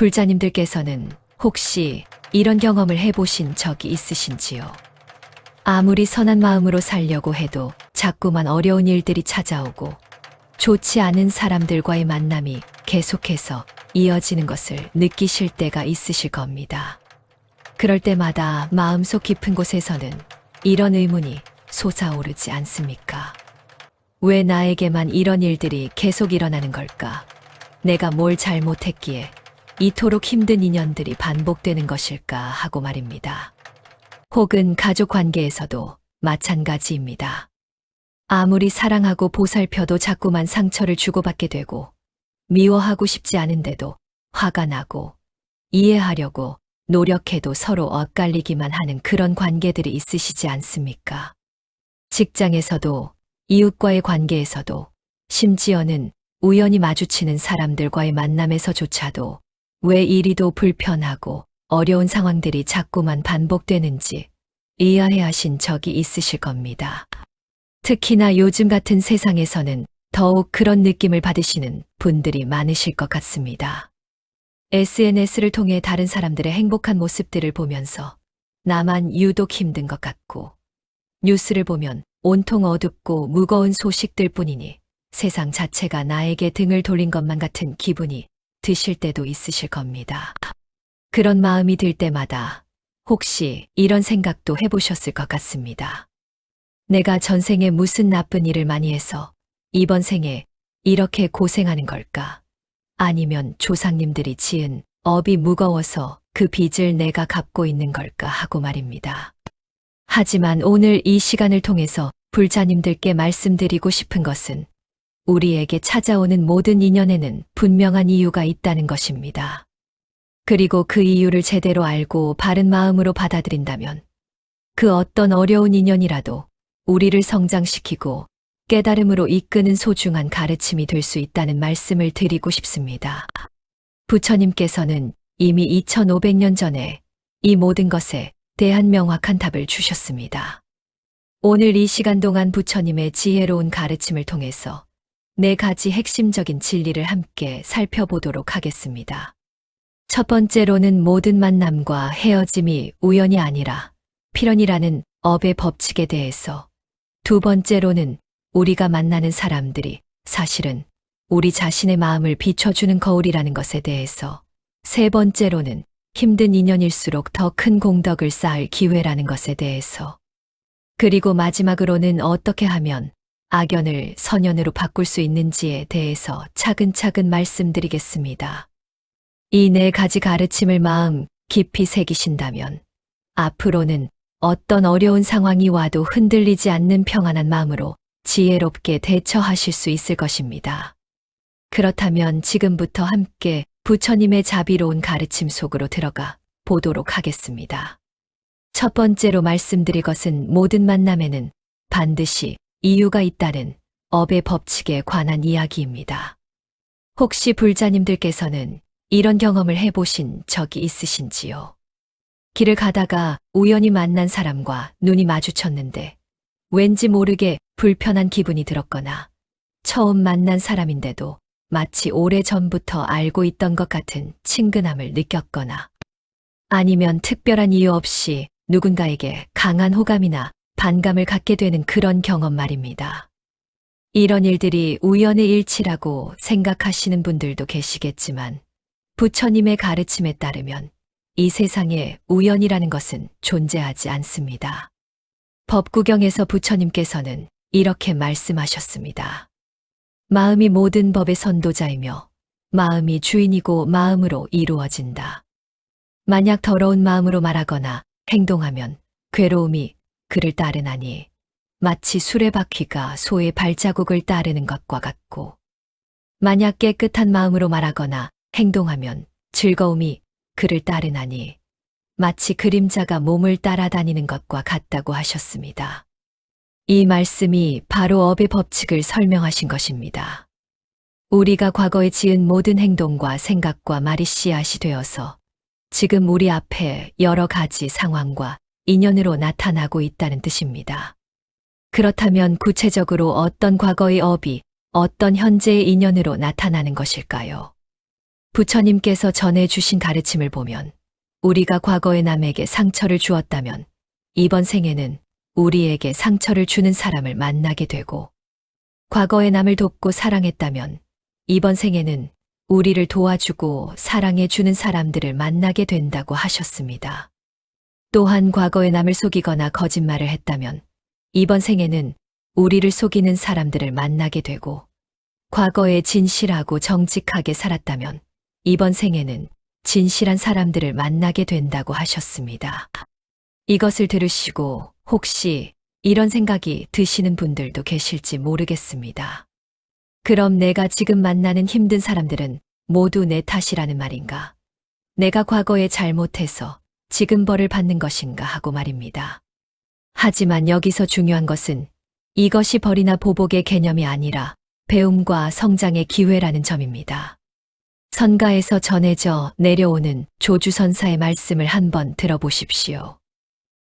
불자님들께서는 혹시 이런 경험을 해보신 적이 있으신지요? 아무리 선한 마음으로 살려고 해도 자꾸만 어려운 일들이 찾아오고 좋지 않은 사람들과의 만남이 계속해서 이어지는 것을 느끼실 때가 있으실 겁니다. 그럴 때마다 마음속 깊은 곳에서는 이런 의문이 솟아오르지 않습니까? 왜 나에게만 이런 일들이 계속 일어나는 걸까? 내가 뭘 잘못했기에 이토록 힘든 인연들이 반복되는 것일까 하고 말입니다. 혹은 가족 관계에서도 마찬가지입니다. 아무리 사랑하고 보살펴도 자꾸만 상처를 주고받게 되고 미워하고 싶지 않은데도 화가 나고 이해하려고 노력해도 서로 엇갈리기만 하는 그런 관계들이 있으시지 않습니까? 직장에서도 이웃과의 관계에서도 심지어는 우연히 마주치는 사람들과의 만남에서조차도 왜 이리도 불편하고 어려운 상황들이 자꾸만 반복되는지 이해해 하신 적이 있으실 겁니다. 특히나 요즘 같은 세상에서는 더욱 그런 느낌을 받으시는 분들이 많으실 것 같습니다. SNS를 통해 다른 사람들의 행복한 모습들을 보면서 나만 유독 힘든 것 같고 뉴스를 보면 온통 어둡고 무거운 소식들 뿐이니 세상 자체가 나에게 등을 돌린 것만 같은 기분이 드실 때도 있으실 겁니다. 그런 마음이 들 때마다 혹시 이런 생각도 해보셨을 것 같습니다. 내가 전생에 무슨 나쁜 일을 많이 해서 이번 생에 이렇게 고생하는 걸까? 아니면 조상님들이 지은 업이 무거워서 그 빚을 내가 갚고 있는 걸까 하고 말입니다. 하지만 오늘 이 시간을 통해서 불자님들께 말씀드리고 싶은 것은 우리에게 찾아오는 모든 인연에는 분명한 이유가 있다는 것입니다. 그리고 그 이유를 제대로 알고 바른 마음으로 받아들인다면 그 어떤 어려운 인연이라도 우리를 성장시키고 깨달음으로 이끄는 소중한 가르침이 될 수 있다는 말씀을 드리고 싶습니다. 부처님께서는 이미 2500년 전에 이 모든 것에 대한 명확한 답을 주셨습니다. 오늘 이 시간 동안 부처님의 지혜로운 가르침을 통해서 네 가지 핵심적인 진리를 함께 살펴보도록 하겠습니다. 첫 번째로는 모든 만남과 헤어짐이 우연이 아니라 필연이라는 업의 법칙에 대해서 두 번째로는 우리가 만나는 사람들이 사실은 우리 자신의 마음을 비춰주는 거울이라는 것에 대해서 세 번째로는 힘든 인연일수록 더 큰 공덕을 쌓을 기회라는 것에 대해서 그리고 마지막으로는 어떻게 하면 악연을 선연으로 바꿀 수 있는지에 대해서 차근차근 말씀드리겠습니다. 이 네 가지 가르침을 마음 깊이 새기신다면 앞으로는 어떤 어려운 상황이 와도 흔들리지 않는 평안한 마음으로 지혜롭게 대처하실 수 있을 것입니다. 그렇다면 지금부터 함께 부처님의 자비로운 가르침 속으로 들어가 보도록 하겠습니다. 첫 번째로 말씀드릴 것은 모든 만남에는 반드시 이유가 있다는 업의 법칙에 관한 이야기입니다. 혹시 불자님들께서는 이런 경험을 해보신 적이 있으신지요? 길을 가다가 우연히 만난 사람과 눈이 마주쳤는데 왠지 모르게 불편한 기분이 들었거나 처음 만난 사람인데도 마치 오래 전부터 알고 있던 것 같은 친근함을 느꼈거나 아니면 특별한 이유 없이 누군가에게 강한 호감이나 반감을 갖게 되는 그런 경험 말입니다. 이런 일들이 우연의 일치라고 생각하시는 분들도 계시겠지만 부처님의 가르침에 따르면 이 세상에 우연이라는 것은 존재하지 않습니다. 법구경에서 부처님께서는 이렇게 말씀하셨습니다. 마음이 모든 법의 선도자이며 마음이 주인이고 마음으로 이루어진다. 만약 더러운 마음으로 말하거나 행동하면 괴로움이 그를 따르나니 마치 수레바퀴가 소의 발자국을 따르는 것과 같고 만약 깨끗한 마음으로 말하거나 행동하면 즐거움이 그를 따르나니 마치 그림자가 몸을 따라다니는 것과 같다고 하셨습니다. 이 말씀이 바로 업의 법칙을 설명하신 것입니다. 우리가 과거에 지은 모든 행동과 생각과 말이 씨앗이 되어서 지금 우리 앞에 여러 가지 상황과 인연으로 나타나고 있다는 뜻입니다. 그렇다면 구체적으로 어떤 과거의 업이 어떤 현재의 인연으로 나타나는 것일까요? 부처님께서 전해주신 가르침을 보면 우리가 과거의 남에게 상처를 주었다면 이번 생에는 우리에게 상처를 주는 사람을 만나게 되고 과거의 남을 돕고 사랑했다면 이번 생에는 우리를 도와주고 사랑해 주는 사람들을 만나게 된다고 하셨습니다. 또한 과거의 남을 속이거나 거짓말을 했다면 이번 생에는 우리를 속이는 사람들을 만나게 되고 과거에 진실하고 정직하게 살았다면 이번 생에는 진실한 사람들을 만나게 된다고 하셨습니다. 이것을 들으시고 혹시 이런 생각이 드시는 분들도 계실지 모르겠습니다. 그럼 내가 지금 만나는 힘든 사람들은 모두 내 탓이라는 말인가? 내가 과거에 잘못해서 지금 벌을 받는 것인가 하고 말입니다. 하지만 여기서 중요한 것은 이것이 벌이나 보복의 개념이 아니라 배움과 성장의 기회라는 점입니다. 선가에서 전해져 내려오는 조주선사의 말씀을 한번 들어보십시오.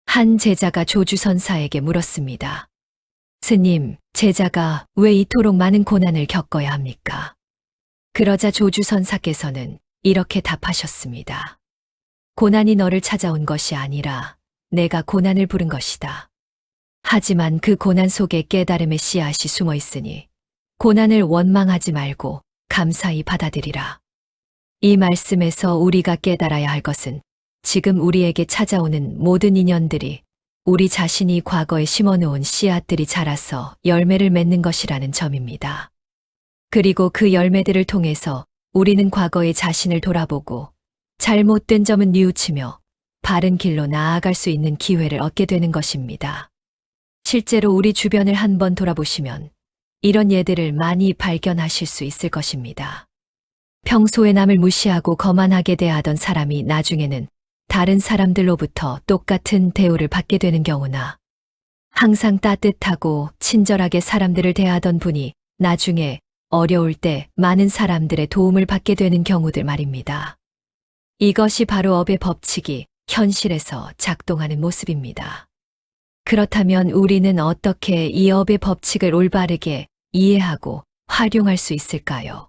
한 제자가 조주선사에게 물었습니다. 스님, 제자가 왜 이토록 많은 고난을 겪어야 합니까? 그러자 조주선사께서는 이렇게 답하셨습니다. 고난이 너를 찾아온 것이 아니라 내가 고난을 부른 것이다. 하지만 그 고난 속에 깨달음의 씨앗이 숨어 있으니 고난을 원망하지 말고 감사히 받아들이라. 이 말씀에서 우리가 깨달아야 할 것은 지금 우리에게 찾아오는 모든 인연들이 우리 자신이 과거에 심어놓은 씨앗들이 자라서 열매를 맺는 것이라는 점입니다. 그리고 그 열매들을 통해서 우리는 과거의 자신을 돌아보고 잘못된 점은 뉘우치며 바른 길로 나아갈 수 있는 기회를 얻게 되는 것입니다. 실제로 우리 주변을 한번 돌아보시면 이런 예들을 많이 발견하실 수 있을 것입니다. 평소에 남을 무시하고 거만하게 대하던 사람이 나중에는 다른 사람들로부터 똑같은 대우를 받게 되는 경우나 항상 따뜻하고 친절하게 사람들을 대하던 분이 나중에 어려울 때 많은 사람들의 도움을 받게 되는 경우들 말입니다. 이것이 바로 업의 법칙이 현실에서 작동하는 모습입니다. 그렇다면 우리는 어떻게 이 업의 법칙을 올바르게 이해하고 활용할 수 있을까요?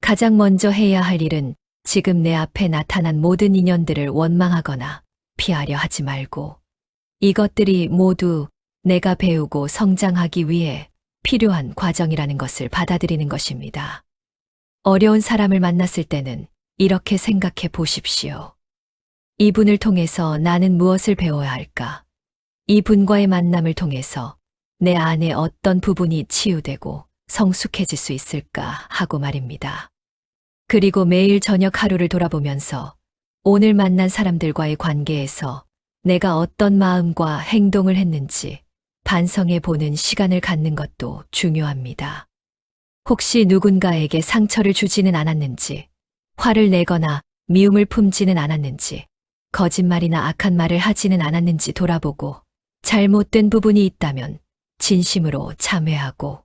가장 먼저 해야 할 일은 지금 내 앞에 나타난 모든 인연들을 원망하거나 피하려 하지 말고 이것들이 모두 내가 배우고 성장하기 위해 필요한 과정이라는 것을 받아들이는 것입니다. 어려운 사람을 만났을 때는 이렇게 생각해 보십시오. 이분을 통해서 나는 무엇을 배워야 할까? 이분과의 만남을 통해서 내 안에 어떤 부분이 치유되고 성숙해질 수 있을까 하고 말입니다. 그리고 매일 저녁 하루를 돌아보면서 오늘 만난 사람들과의 관계에서 내가 어떤 마음과 행동을 했는지 반성해 보는 시간을 갖는 것도 중요합니다. 혹시 누군가에게 상처를 주지는 않았는지, 화를 내거나 미움을 품지는 않았는지, 거짓말이나 악한 말을 하지는 않았는지 돌아보고 잘못된 부분이 있다면 진심으로 참회하고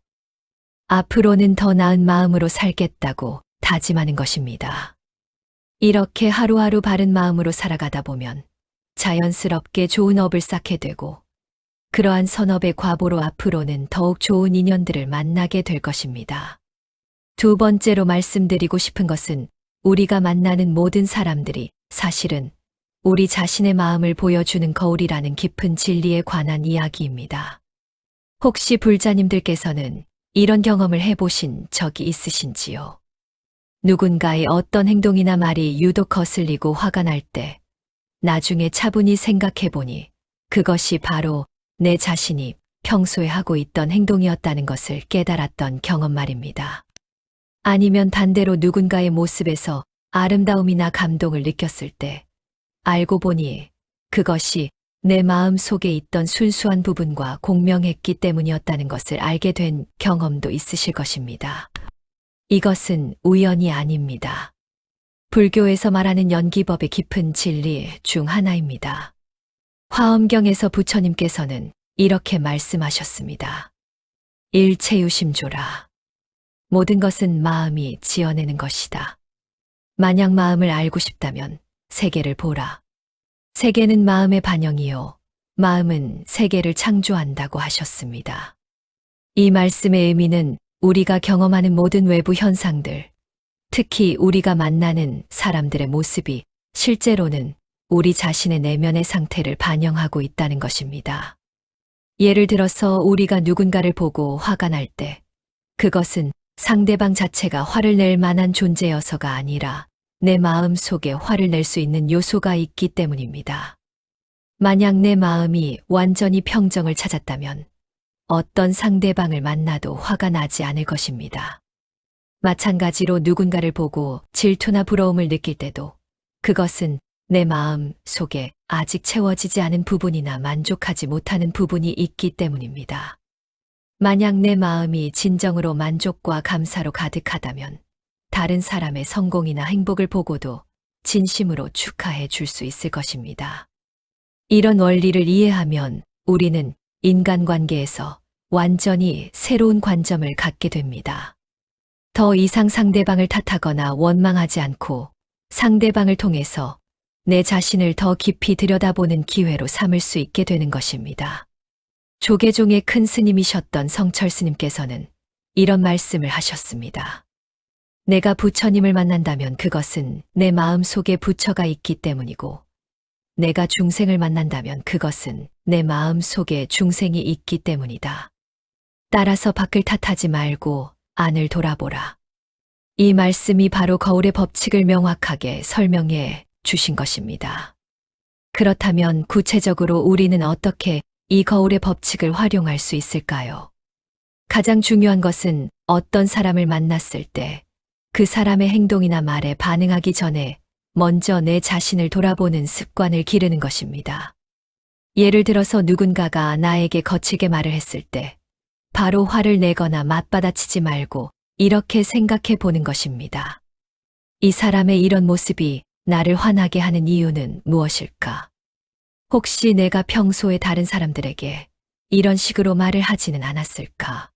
앞으로는 더 나은 마음으로 살겠다고 다짐하는 것입니다. 이렇게 하루하루 바른 마음으로 살아가다 보면 자연스럽게 좋은 업을 쌓게 되고 그러한 선업의 과보로 앞으로는 더욱 좋은 인연들을 만나게 될 것입니다. 두 번째로 말씀드리고 싶은 것은 우리가 만나는 모든 사람들이 사실은 우리 자신의 마음을 보여주는 거울이라는 깊은 진리에 관한 이야기입니다. 혹시 불자님들께서는 이런 경험을 해보신 적이 있으신지요? 누군가의 어떤 행동이나 말이 유독 거슬리고 화가 날 때, 나중에 차분히 생각해보니 그것이 바로 내 자신이 평소에 하고 있던 행동이었다는 것을 깨달았던 경험 말입니다. 아니면 반대로 누군가의 모습에서 아름다움이나 감동을 느꼈을 때, 알고 보니 그것이 내 마음 속에 있던 순수한 부분과 공명했기 때문이었다는 것을 알게 된 경험도 있으실 것입니다. 이것은 우연이 아닙니다. 불교에서 말하는 연기법의 깊은 진리 중 하나입니다. 화엄경에서 부처님께서는 이렇게 말씀하셨습니다. 일체유심조라. 모든 것은 마음이 지어내는 것이다. 만약 마음을 알고 싶다면 세계를 보라. 세계는 마음의 반영이요. 마음은 세계를 창조한다고 하셨습니다. 이 말씀의 의미는 우리가 경험하는 모든 외부 현상들, 특히 우리가 만나는 사람들의 모습이 실제로는 우리 자신의 내면의 상태를 반영하고 있다는 것입니다. 예를 들어서 우리가 누군가를 보고 화가 날 때, 그것은 상대방 자체가 화를 낼 만한 존재여서가 아니라 내 마음 속에 화를 낼 수 있는 요소가 있기 때문입니다. 만약 내 마음이 완전히 평정을 찾았다면 어떤 상대방을 만나도 화가 나지 않을 것입니다. 마찬가지로 누군가를 보고 질투나 부러움을 느낄 때도 그것은 내 마음 속에 아직 채워지지 않은 부분이나 만족하지 못하는 부분이 있기 때문입니다. 만약 내 마음이 진정으로 만족과 감사로 가득하다면 다른 사람의 성공이나 행복을 보고도 진심으로 축하해 줄 수 있을 것입니다. 이런 원리를 이해하면 우리는 인간관계에서 완전히 새로운 관점을 갖게 됩니다. 더 이상 상대방을 탓하거나 원망하지 않고 상대방을 통해서 내 자신을 더 깊이 들여다보는 기회로 삼을 수 있게 되는 것입니다. 조계종의 큰 스님이셨던 성철 스님께서는 이런 말씀을 하셨습니다. 내가 부처님을 만난다면 그것은 내 마음 속에 부처가 있기 때문이고, 내가 중생을 만난다면 그것은 내 마음 속에 중생이 있기 때문이다. 따라서 밖을 탓하지 말고 안을 돌아보라. 이 말씀이 바로 거울의 법칙을 명확하게 설명해 주신 것입니다. 그렇다면 구체적으로 우리는 어떻게 이 거울의 법칙을 활용할 수 있을까요? 가장 중요한 것은 어떤 사람을 만났을 때 그 사람의 행동이나 말에 반응하기 전에 먼저 내 자신을 돌아보는 습관을 기르는 것입니다. 예를 들어서 누군가가 나에게 거칠게 말을 했을 때 바로 화를 내거나 맞받아치지 말고 이렇게 생각해 보는 것입니다. 이 사람의 이런 모습이 나를 화나게 하는 이유는 무엇일까? 혹시 내가 평소에 다른 사람들에게 이런 식으로 말을 하지는 않았을까?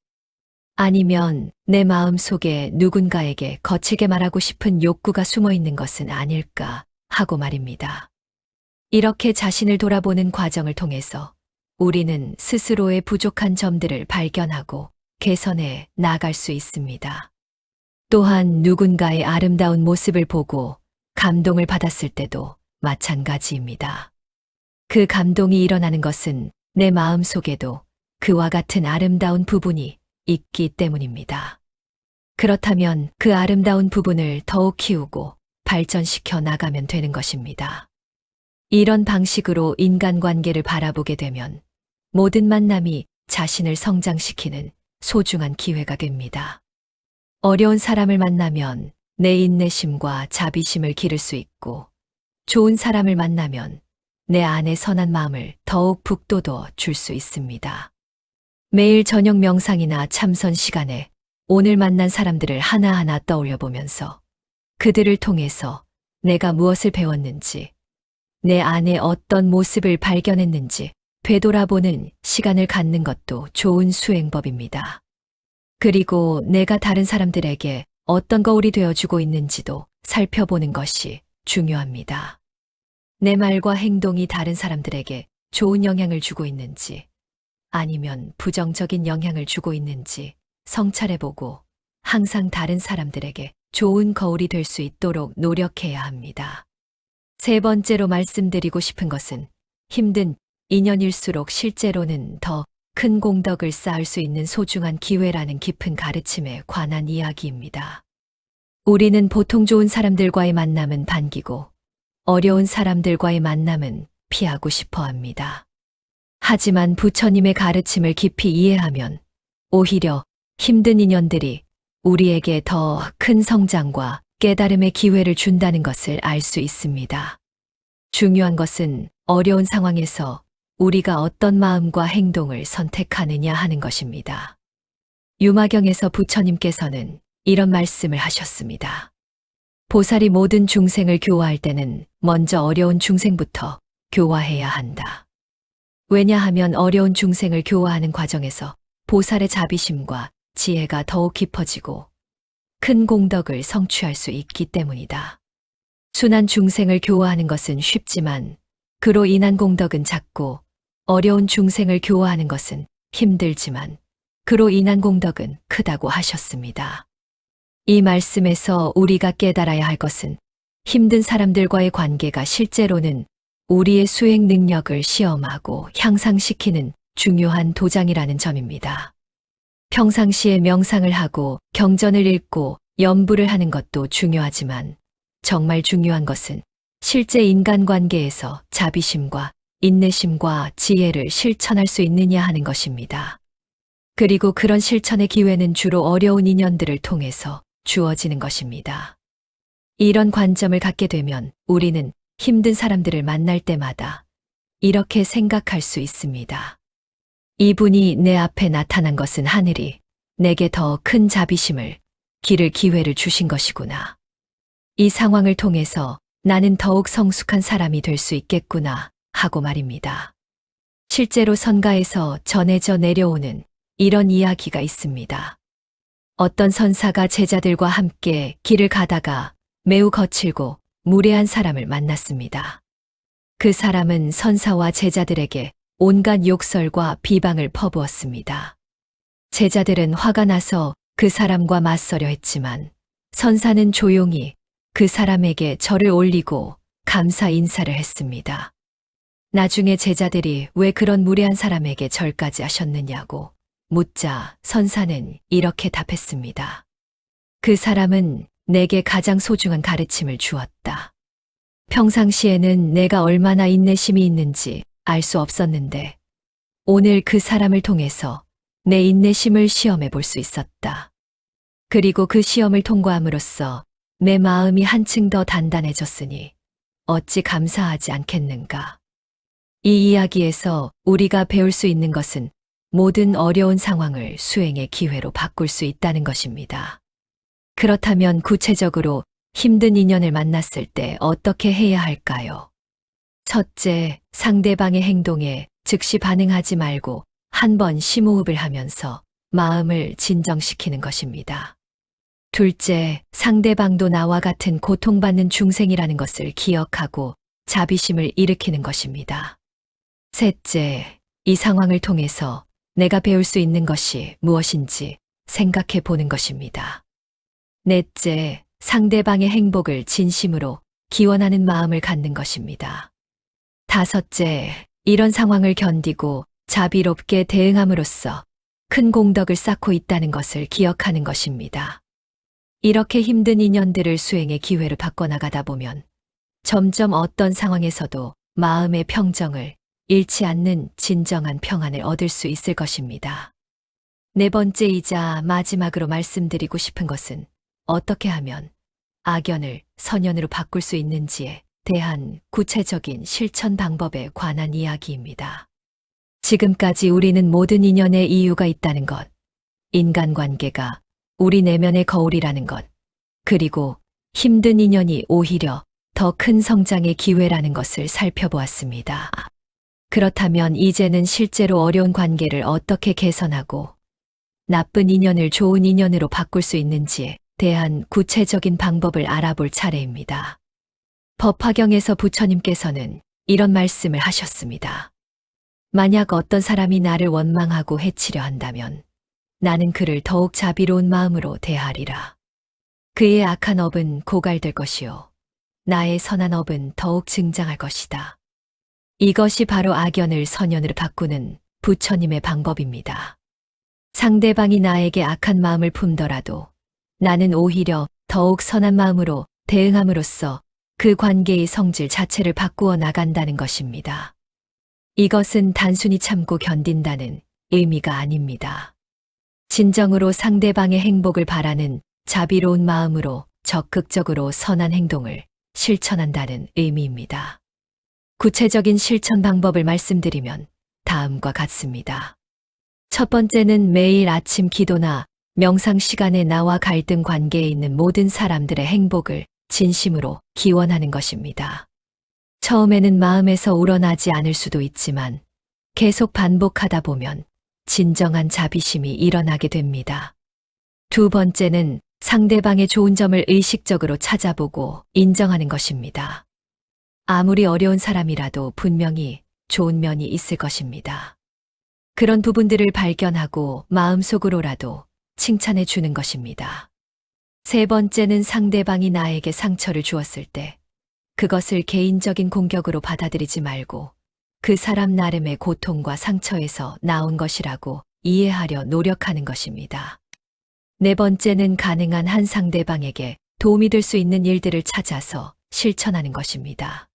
아니면 내 마음 속에 누군가에게 거칠게 말하고 싶은 욕구가 숨어 있는 것은 아닐까 하고 말입니다. 이렇게 자신을 돌아보는 과정을 통해서 우리는 스스로의 부족한 점들을 발견하고 개선해 나갈 수 있습니다. 또한 누군가의 아름다운 모습을 보고 감동을 받았을 때도 마찬가지입니다. 그 감동이 일어나는 것은 내 마음 속에도 그와 같은 아름다운 부분이 있기 때문입니다. 그렇다면 그 아름다운 부분을 더욱 키우고 발전시켜 나가면 되는 것입니다. 이런 방식으로 인간관계를 바라보게 되면 모든 만남이 자신을 성장시키는 소중한 기회가 됩니다. 어려운 사람을 만나면 내 인내심과 자비심을 기를 수 있고 좋은 사람을 만나면 내 안의 선한 마음을 더욱 북돋워 줄 수 있습니다. 매일 저녁 명상이나 참선 시간에 오늘 만난 사람들을 하나하나 떠올려 보면서 그들을 통해서 내가 무엇을 배웠는지, 내 안에 어떤 모습을 발견했는지 되돌아보는 시간을 갖는 것도 좋은 수행법입니다. 그리고 내가 다른 사람들에게 어떤 거울이 되어주고 있는지도 살펴보는 것이 중요합니다. 내 말과 행동이 다른 사람들에게 좋은 영향을 주고 있는지 아니면 부정적인 영향을 주고 있는지 성찰해보고 항상 다른 사람들에게 좋은 거울이 될 수 있도록 노력해야 합니다. 세 번째로 말씀드리고 싶은 것은 힘든 인연일수록 실제로는 더 큰 공덕을 쌓을 수 있는 소중한 기회라는 깊은 가르침에 관한 이야기입니다. 우리는 보통 좋은 사람들과의 만남은 반기고 어려운 사람들과의 만남은 피하고 싶어 합니다. 하지만 부처님의 가르침을 깊이 이해하면 오히려 힘든 인연들이 우리에게 더 큰 성장과 깨달음의 기회를 준다는 것을 알 수 있습니다. 중요한 것은 어려운 상황에서 우리가 어떤 마음과 행동을 선택하느냐 하는 것입니다. 유마경에서 부처님께서는 이런 말씀을 하셨습니다. 보살이 모든 중생을 교화할 때는 먼저 어려운 중생부터 교화해야 한다. 왜냐하면 어려운 중생을 교화하는 과정에서 보살의 자비심과 지혜가 더욱 깊어지고 큰 공덕을 성취할 수 있기 때문이다. 순한 중생을 교화하는 것은 쉽지만 그로 인한 공덕은 작고 어려운 중생을 교화하는 것은 힘들지만 그로 인한 공덕은 크다고 하셨습니다. 이 말씀에서 우리가 깨달아야 할 것은 힘든 사람들과의 관계가 실제로는 우리의 수행 능력을 시험하고 향상시키는 중요한 도장이라는 점입니다. 평상시에 명상을 하고 경전을 읽고 염불을 하는 것도 중요하지만 정말 중요한 것은 실제 인간관계에서 자비심과 인내심과 지혜를 실천할 수 있느냐 하는 것입니다. 그리고 그런 실천의 기회는 주로 어려운 인연들을 통해서 주어지는 것입니다. 이런 관점을 갖게 되면 우리는 힘든 사람들을 만날 때마다 이렇게 생각할 수 있습니다. 이분이 내 앞에 나타난 것은 하늘이 내게 더 큰 자비심을, 길을 기회를 주신 것이구나. 이 상황을 통해서 나는 더욱 성숙한 사람이 될 수 있겠구나 하고 말입니다. 실제로 선가에서 전해져 내려오는 이런 이야기가 있습니다. 어떤 선사가 제자들과 함께 길을 가다가 매우 거칠고 무례한 사람을 만났습니다. 그 사람은 선사와 제자들에게 온갖 욕설과 비방을 퍼부었습니다. 제자들은 화가 나서 그 사람과 맞서려 했지만 선사는 조용히 그 사람에게 절을 올리고 감사 인사를 했습니다. 나중에 제자들이 왜 그런 무례한 사람에게 절까지 하셨느냐고 묻자 선사는 이렇게 답했습니다. 그 사람은 내게 가장 소중한 가르침을 주었다. 평상시에는 내가 얼마나 인내심이 있는지 알 수 없었는데 오늘 그 사람을 통해서 내 인내심을 시험해 볼 수 있었다. 그리고 그 시험을 통과함으로써 내 마음이 한층 더 단단해졌으니 어찌 감사하지 않겠는가. 이 이야기에서 우리가 배울 수 있는 것은 모든 어려운 상황을 수행의 기회로 바꿀 수 있다는 것입니다. 그렇다면 구체적으로 힘든 인연을 만났을 때 어떻게 해야 할까요? 첫째, 상대방의 행동에 즉시 반응하지 말고 한 번 심호흡을 하면서 마음을 진정시키는 것입니다. 둘째, 상대방도 나와 같은 고통받는 중생이라는 것을 기억하고 자비심을 일으키는 것입니다. 셋째, 이 상황을 통해서 내가 배울 수 있는 것이 무엇인지 생각해 보는 것입니다. 넷째, 상대방의 행복을 진심으로 기원하는 마음을 갖는 것입니다. 다섯째, 이런 상황을 견디고 자비롭게 대응함으로써 큰 공덕을 쌓고 있다는 것을 기억하는 것입니다. 이렇게 힘든 인연들을 수행의 기회로 바꿔나가다 보면 점점 어떤 상황에서도 마음의 평정을 잃지 않는 진정한 평안을 얻을 수 있을 것입니다. 네 번째이자 마지막으로 말씀드리고 싶은 것은 어떻게 하면 악연을 선연으로 바꿀 수 있는지에 대한 구체적인 실천 방법에 관한 이야기입니다. 지금까지 우리는 모든 인연의 이유가 있다는 것, 인간관계가 우리 내면의 거울이라는 것, 그리고 힘든 인연이 오히려 더 큰 성장의 기회라는 것을 살펴보았습니다. 그렇다면 이제는 실제로 어려운 관계를 어떻게 개선하고 나쁜 인연을 좋은 인연으로 바꿀 수 있는지에 대한 구체적인 방법을 알아볼 차례입니다. 법화경에서 부처님께서는 이런 말씀을 하셨습니다. 만약 어떤 사람이 나를 원망하고 해치려 한다면 나는 그를 더욱 자비로운 마음으로 대하리라. 그의 악한 업은 고갈될 것이요. 나의 선한 업은 더욱 증장할 것이다. 이것이 바로 악연을 선연으로 바꾸는 부처님의 방법입니다. 상대방이 나에게 악한 마음을 품더라도 나는 오히려 더욱 선한 마음으로 대응함으로써 그 관계의 성질 자체를 바꾸어 나간다는 것입니다. 이것은 단순히 참고 견딘다는 의미가 아닙니다. 진정으로 상대방의 행복을 바라는 자비로운 마음으로 적극적으로 선한 행동을 실천한다는 의미입니다. 구체적인 실천 방법을 말씀드리면 다음과 같습니다. 첫 번째는 매일 아침 기도나 명상 시간에 나와 갈등 관계에 있는 모든 사람들의 행복을 진심으로 기원하는 것입니다. 처음에는 마음에서 우러나지 않을 수도 있지만 계속 반복하다 보면 진정한 자비심이 일어나게 됩니다. 두 번째는 상대방의 좋은 점을 의식적으로 찾아보고 인정하는 것입니다. 아무리 어려운 사람이라도 분명히 좋은 면이 있을 것입니다. 그런 부분들을 발견하고 마음속으로라도 칭찬해 주는 것입니다. 세 번째는 상대방이 나에게 상처를 주었을 때 그것을 개인적인 공격으로 받아들이지 말고 그 사람 나름의 고통과 상처에서 나온 것이라고 이해하려 노력하는 것입니다. 네 번째는 가능한 한 상대방에게 도움이 될 수 있는 일들을 찾아서 실천하는 것입니다.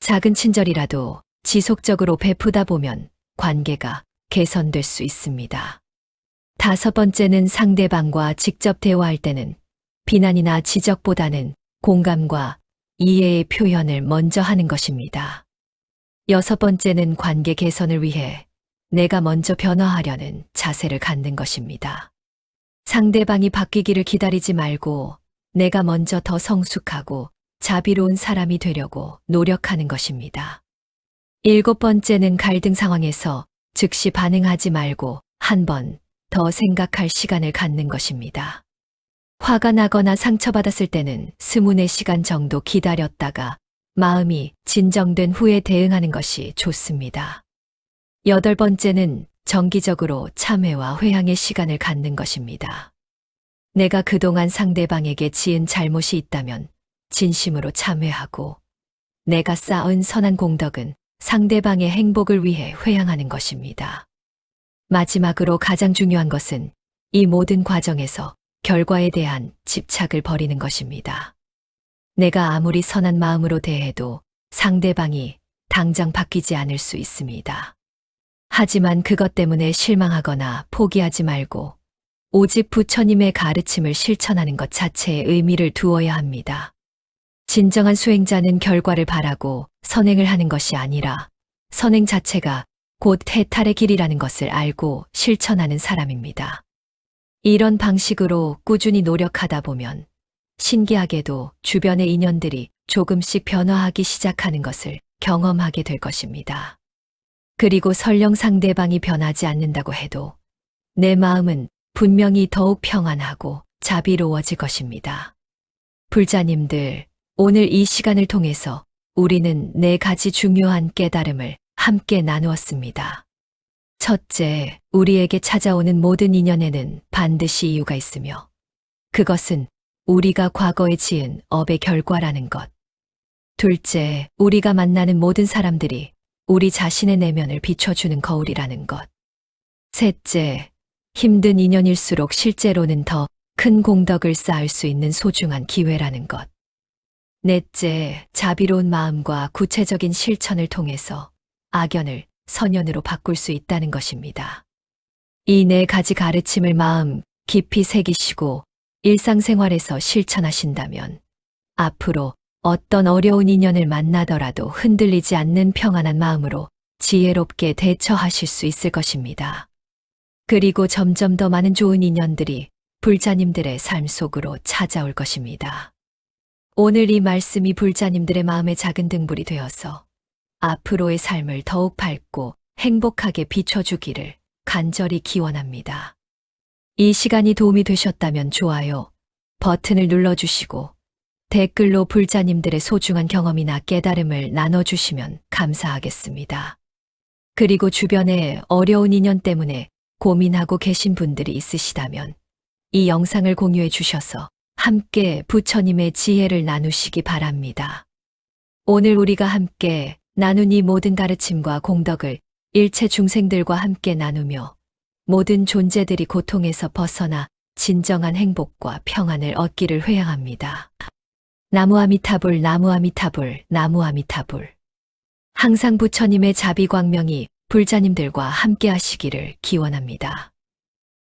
작은 친절이라도 지속적으로 베푸다 보면 관계가 개선될 수 있습니다. 다섯 번째는 상대방과 직접 대화할 때는 비난이나 지적보다는 공감과 이해의 표현을 먼저 하는 것입니다. 여섯 번째는 관계 개선을 위해 내가 먼저 변화하려는 자세를 갖는 것입니다. 상대방이 바뀌기를 기다리지 말고 내가 먼저 더 성숙하고 자비로운 사람이 되려고 노력하는 것입니다. 일곱 번째는 갈등 상황에서 즉시 반응하지 말고 한 번 더 생각할 시간을 갖는 것입니다. 화가 나거나 상처받았을 때는 스문의 시간 정도 기다렸다가 마음이 진정된 후에 대응하는 것이 좋습니다. 여덟 번째는 정기적으로 참회와 회향의 시간을 갖는 것입니다. 내가 그동안 상대방에게 지은 잘못이 있다면 진심으로 참회하고 내가 쌓은 선한 공덕은 상대방의 행복을 위해 회향하는 것입니다. 마지막으로 가장 중요한 것은 이 모든 과정에서 결과에 대한 집착을 버리는 것입니다. 내가 아무리 선한 마음으로 대해도 상대방이 당장 바뀌지 않을 수 있습니다. 하지만 그것 때문에 실망하거나 포기하지 말고 오직 부처님의 가르침을 실천하는 것 자체에 의미를 두어야 합니다. 진정한 수행자는 결과를 바라고 선행을 하는 것이 아니라 선행 자체가 곧 해탈의 길이라는 것을 알고 실천하는 사람입니다. 이런 방식으로 꾸준히 노력하다 보면 신기하게도 주변의 인연들이 조금씩 변화하기 시작하는 것을 경험하게 될 것입니다. 그리고 설령 상대방이 변하지 않는다고 해도 내 마음은 분명히 더욱 평안하고 자비로워질 것입니다. 불자님들, 오늘 이 시간을 통해서 우리는 네 가지 중요한 깨달음을 함께 나누었습니다. 첫째, 우리에게 찾아오는 모든 인연에는 반드시 이유가 있으며 그것은 우리가 과거에 지은 업의 결과라는 것. 둘째, 우리가 만나는 모든 사람들이 우리 자신의 내면을 비춰주는 거울이라는 것. 셋째, 힘든 인연일수록 실제로는 더 큰 공덕을 쌓을 수 있는 소중한 기회라는 것. 넷째, 자비로운 마음과 구체적인 실천을 통해서 악연을 선연으로 바꿀 수 있다는 것입니다. 이 네 가지 가르침을 마음 깊이 새기시고 일상생활에서 실천하신다면 앞으로 어떤 어려운 인연을 만나더라도 흔들리지 않는 평안한 마음으로 지혜롭게 대처하실 수 있을 것입니다. 그리고 점점 더 많은 좋은 인연들이 불자님들의 삶 속으로 찾아올 것입니다. 오늘 이 말씀이 불자님들의 마음의 작은 등불이 되어서 앞으로의 삶을 더욱 밝고 행복하게 비춰주기를 간절히 기원합니다. 이 시간이 도움이 되셨다면 좋아요 버튼을 눌러주시고 댓글로 불자님들의 소중한 경험이나 깨달음을 나눠주시면 감사하겠습니다. 그리고 주변에 어려운 인연 때문에 고민하고 계신 분들이 있으시다면 이 영상을 공유해 주셔서 함께 부처님의 지혜를 나누시기 바랍니다. 오늘 우리가 함께 나눈 이 모든 가르침과 공덕을 일체 중생들과 함께 나누며 모든 존재들이 고통에서 벗어나 진정한 행복과 평안을 얻기를 회양합니다. 나무아미타불, 나무아미타불, 나무아미타불. 항상 부처님의 자비광명이 불자님들과 함께 하시기를 기원합니다.